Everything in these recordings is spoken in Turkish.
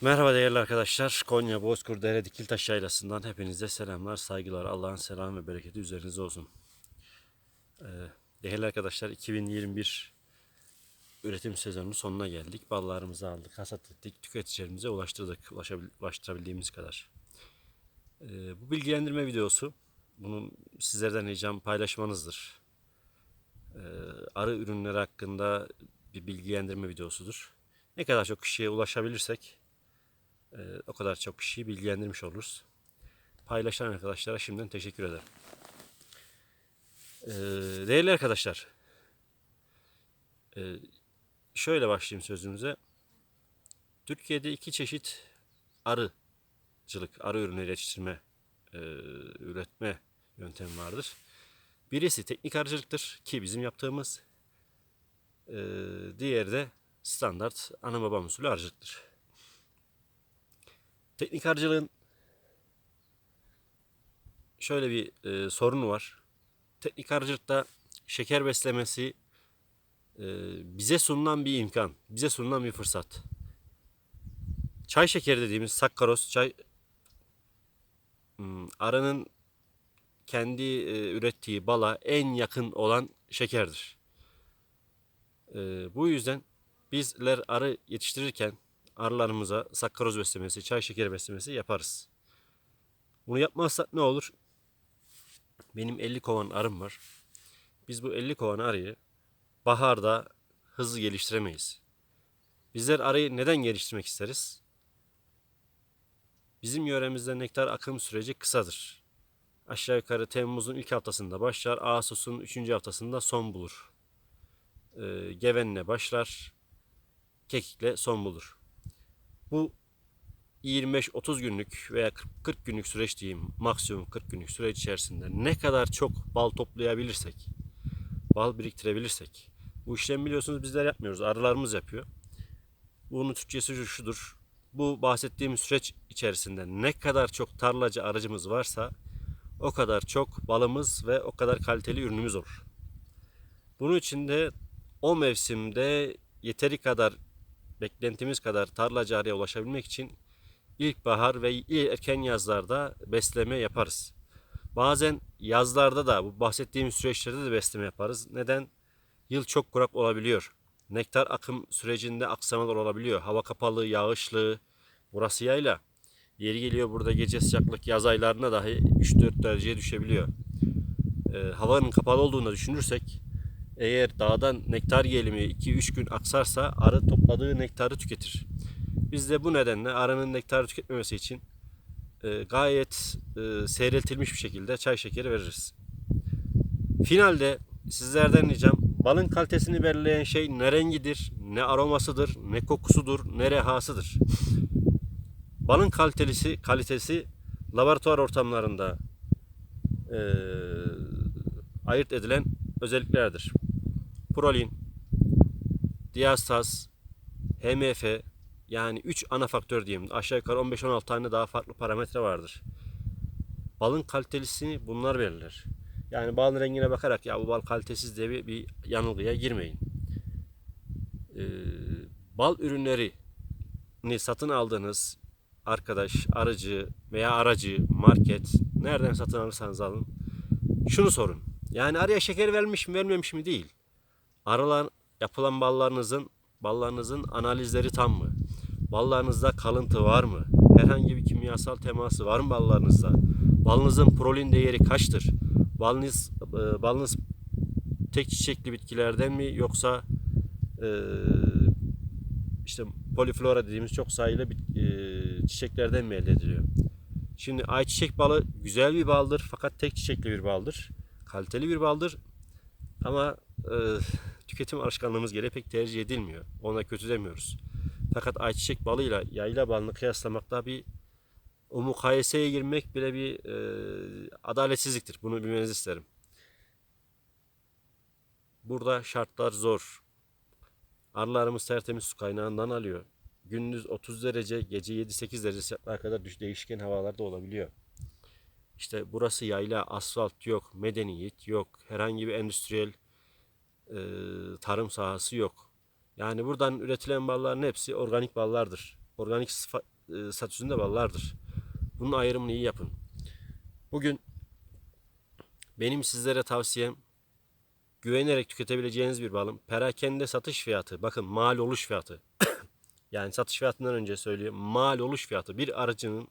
Merhaba değerli arkadaşlar. Konya Bozkır Dere Dikiltaş Yaylası'ndan hepinize selamlar, saygılar. Allah'ın selamı ve bereketi üzerinize olsun. Ee, değerli arkadaşlar 2021 üretim sezonunun sonuna geldik. Ballarımızı aldık, hasat ettik, tüketicilerimize ulaştırdık ulaştırabildiğimiz kadar. Ee, bu bilgilendirme videosu, bunun sizlerden ricam paylaşmanızdır. Ee, arı ürünleri hakkında bir bilgilendirme videosudur. Ne kadar çok kişiye ulaşabilirsek ee, o kadar çok kişiyi bilgilendirmiş oluruz. Paylaşan arkadaşlara şimdiden teşekkür ederim. Ee, değerli arkadaşlar, ee, şöyle başlayayım sözümüze. Türkiye'de iki çeşit arıcılık, arı ürünü yetiştirme, ee, üretme yöntemi vardır. Birisi teknik arıcılıktır ki bizim yaptığımız. Ee, diğeri de standart ana baba usulü arıcılıktır. Teknik harcılığın şöyle bir e, sorunu var. Teknik harcılıkta şeker beslemesi e, bize sunulan bir imkan, bize sunulan bir fırsat. Çay şekeri dediğimiz sakkaroz, çay hmm, arının kendi e, ürettiği bala en yakın olan şekerdir. E, bu yüzden bizler arı yetiştirirken arılarımıza sakkaroz beslemesi, çay şekeri beslemesi yaparız. Bunu yapmazsak ne olur? Benim 50 kovan arım var. Biz bu 50 kovan arıyı baharda hızlı geliştiremeyiz. Bizler arıyı neden geliştirmek isteriz? Bizim yöremizde nektar akım süreci kısadır. Aşağı yukarı Temmuz'un ilk haftasında başlar, Ağustos'un 3. haftasında son bulur. Ee, gevenle başlar, kekikle son bulur. Bu 25-30 günlük veya 40 günlük süreç diyeyim maksimum 40 günlük süreç içerisinde ne kadar çok bal toplayabilirsek, bal biriktirebilirsek. Bu işlemi biliyorsunuz bizler yapmıyoruz. Arılarımız yapıyor. Bunun Türkçesi şudur. Bu bahsettiğim süreç içerisinde ne kadar çok tarlacı aracımız varsa o kadar çok balımız ve o kadar kaliteli ürünümüz olur. Bunun için de o mevsimde yeteri kadar beklentimiz kadar tarlacı arıya ulaşabilmek için ilkbahar ve erken yazlarda besleme yaparız. Bazen yazlarda da bu bahsettiğim süreçlerde de besleme yaparız. Neden? Yıl çok kurak olabiliyor. Nektar akım sürecinde aksamalar olabiliyor. Hava kapalı, yağışlı. Burası yayla. Yeri geliyor burada gece sıcaklık yaz aylarına dahi 3-4 dereceye düşebiliyor. Ee, havanın kapalı olduğunu düşünürsek eğer dağdan nektar gelimi 2-3 gün aksarsa arı topladığı nektarı tüketir. Biz de bu nedenle arının nektarı tüketmemesi için e, gayet e, seyreltilmiş bir şekilde çay şekeri veririz. Finalde sizlerden ricam balın kalitesini belirleyen şey ne rengidir, ne aromasıdır, ne kokusudur, ne rehasıdır. Balın kalitesi, kalitesi laboratuvar ortamlarında e, ayırt edilen özelliklerdir. Prolin, diastaz, HMF yani 3 ana faktör diyeyim. Aşağı yukarı 15-16 tane daha farklı parametre vardır. Balın kalitelisini bunlar belirler. Yani balın rengine bakarak ya bu bal kalitesiz diye bir, bir yanılgıya girmeyin. Ee, bal ürünlerini satın aldığınız arkadaş, aracı veya aracı, market nereden satın alırsanız alın şunu sorun. Yani araya şeker vermiş mi vermemiş mi değil. Arılar yapılan ballarınızın ballarınızın analizleri tam mı? Ballarınızda kalıntı var mı? Herhangi bir kimyasal teması var mı ballarınızda? Balınızın prolin değeri kaçtır? Balınız e, balınız tek çiçekli bitkilerden mi yoksa e, işte poliflora dediğimiz çok sayılı bit- e, çiçeklerden mi elde ediliyor? Şimdi ayçiçek balı güzel bir baldır fakat tek çiçekli bir baldır. Kaliteli bir baldır ama e, tüketim alışkanlığımız gereği pek tercih edilmiyor. Ona kötü demiyoruz. Fakat ayçiçek balıyla yayla balını kıyaslamakta bir o mukayeseye girmek bile bir e, adaletsizliktir. Bunu bilmenizi isterim. Burada şartlar zor. Arılarımız tertemiz su kaynağından alıyor. Gündüz 30 derece, gece 7-8 derece sıcaklığa kadar değişken havalarda olabiliyor. İşte burası yayla, asfalt yok, medeniyet yok, herhangi bir endüstriyel e, tarım sahası yok. Yani buradan üretilen balların hepsi organik ballardır. organik sıfa, e, statüsünde ballardır. Bunun ayrımını iyi yapın. Bugün benim sizlere tavsiyem güvenerek tüketebileceğiniz bir balın perakende satış fiyatı, bakın mal oluş fiyatı. yani satış fiyatından önce söylüyorum. Mal oluş fiyatı bir arıcının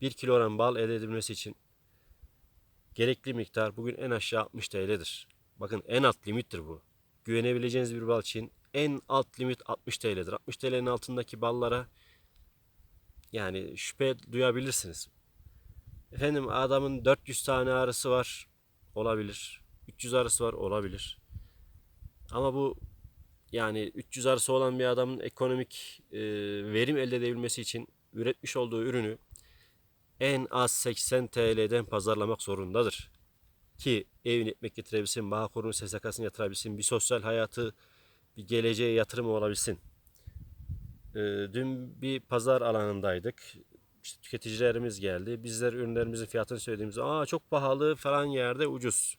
1 kilogram bal elde edilmesi için gerekli miktar bugün en aşağı 60 TL'dir. Bakın en alt limittir bu. Güvenebileceğiniz bir bal için en alt limit 60 TL'dir. 60 TL'nin altındaki ballara yani şüphe duyabilirsiniz. Efendim adamın 400 tane arısı var olabilir. 300 arısı var olabilir. Ama bu yani 300 arısı olan bir adamın ekonomik e, verim elde edebilmesi için üretmiş olduğu ürünü en az 80 TL'den pazarlamak zorundadır. Ki evine ekmek getirebilsin, Bağkur'un SSK'sını yatırabilsin, bir sosyal hayatı, bir geleceğe yatırım olabilsin. Ee, dün bir pazar alanındaydık. İşte tüketicilerimiz geldi. Bizler ürünlerimizin fiyatını söylediğimizde aa çok pahalı falan yerde ucuz.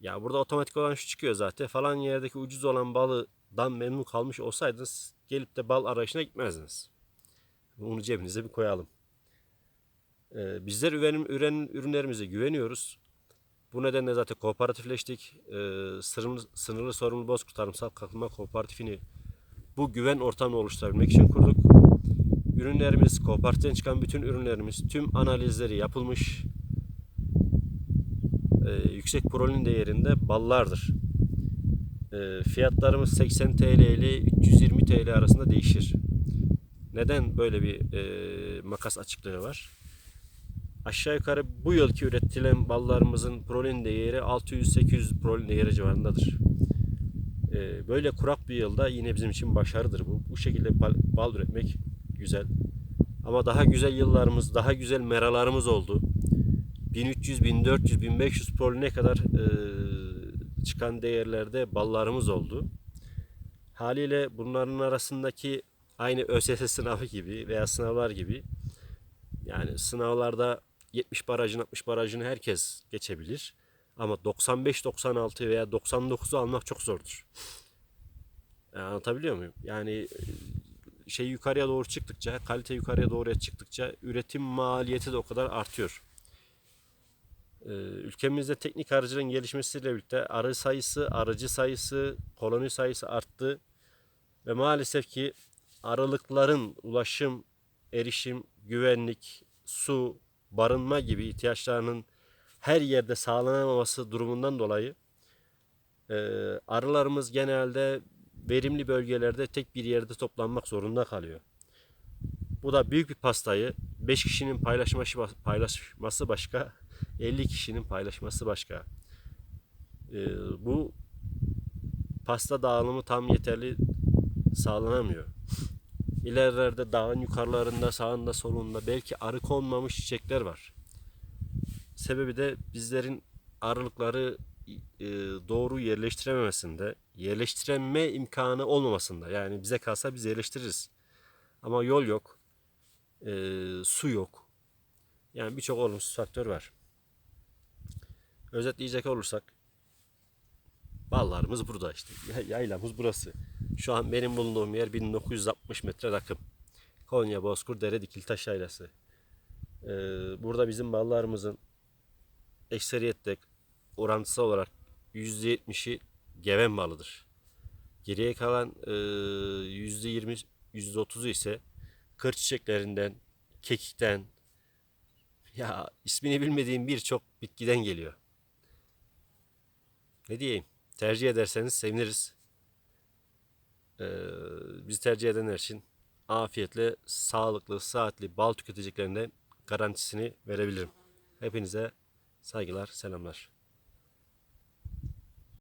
Ya burada otomatik olan şu çıkıyor zaten. Falan yerdeki ucuz olan balıdan memnun kalmış olsaydınız gelip de bal arayışına gitmezdiniz. Bunu cebinize bir koyalım. Ee, bizler ürenim, üren, ürünlerimize güveniyoruz. Bu nedenle zaten kooperatifleştik. Ee, sınırlı, sınırlı sorumlu Bozkurt Tarımsal Kalkınma Kooperatifini bu güven ortamını oluşturabilmek için kurduk. Ürünlerimiz, kooperatiften çıkan bütün ürünlerimiz tüm analizleri yapılmış. Ee, yüksek prolin değerinde ballardır. Ee, fiyatlarımız 80 TL ile 320 TL arasında değişir. Neden böyle bir e, makas açıklığı var? Aşağı yukarı bu yılki üretilen ballarımızın prolin değeri 600-800 prolin değeri civarındadır. Ee, böyle kurak bir yılda yine bizim için başarıdır bu. Bu şekilde bal, üretmek güzel. Ama daha güzel yıllarımız, daha güzel meralarımız oldu. 1300, 1400, 1500 proline kadar e, çıkan değerlerde ballarımız oldu. Haliyle bunların arasındaki aynı ÖSS sınavı gibi veya sınavlar gibi yani sınavlarda 70 barajın 60 barajını herkes geçebilir. Ama 95 96 veya 99'u almak çok zordur. Yani anlatabiliyor muyum? Yani e, şey yukarıya doğru çıktıkça, kalite yukarıya doğru çıktıkça üretim maliyeti de o kadar artıyor. Ee, Ülkemizde teknik arıcılığın gelişmesiyle birlikte arı sayısı, arıcı sayısı, koloni sayısı arttı. Ve maalesef ki arılıkların ulaşım, erişim, güvenlik, su, barınma gibi ihtiyaçlarının her yerde sağlanamaması durumundan dolayı e, arılarımız genelde verimli bölgelerde tek bir yerde toplanmak zorunda kalıyor. Bu da büyük bir pastayı 5 kişinin paylaşması, paylaşması başka, 50 kişinin paylaşması başka. E, bu pasta dağılımı tam yeterli sağlanamıyor. İlerlerde dağın yukarılarında, sağında, solunda belki arı konmamış çiçekler var. Sebebi de bizlerin arılıkları e, doğru yerleştirememesinde, yerleştireme imkanı olmamasında. Yani bize kalsa biz yerleştiririz. Ama yol yok, e, su yok. Yani birçok olumsuz faktör var. Özetleyecek olursak, ballarımız burada işte. Yaylamız burası. Şu an benim bulunduğum yer 1960 metre rakım. Konya Bozkır Dere Dikiltaş Yaylası. Ee, burada bizim ballarımızın ekseriyette orantısı olarak %70'i geven balıdır. Geriye kalan e, %20, %30'u ise kır çiçeklerinden, kekikten, ya ismini bilmediğim birçok bitkiden geliyor. Ne diyeyim? Tercih ederseniz seviniriz. Ee, bizi tercih edenler için afiyetle, sağlıklı, saatli bal tüketeceklerine garantisini verebilirim. Hepinize saygılar, selamlar.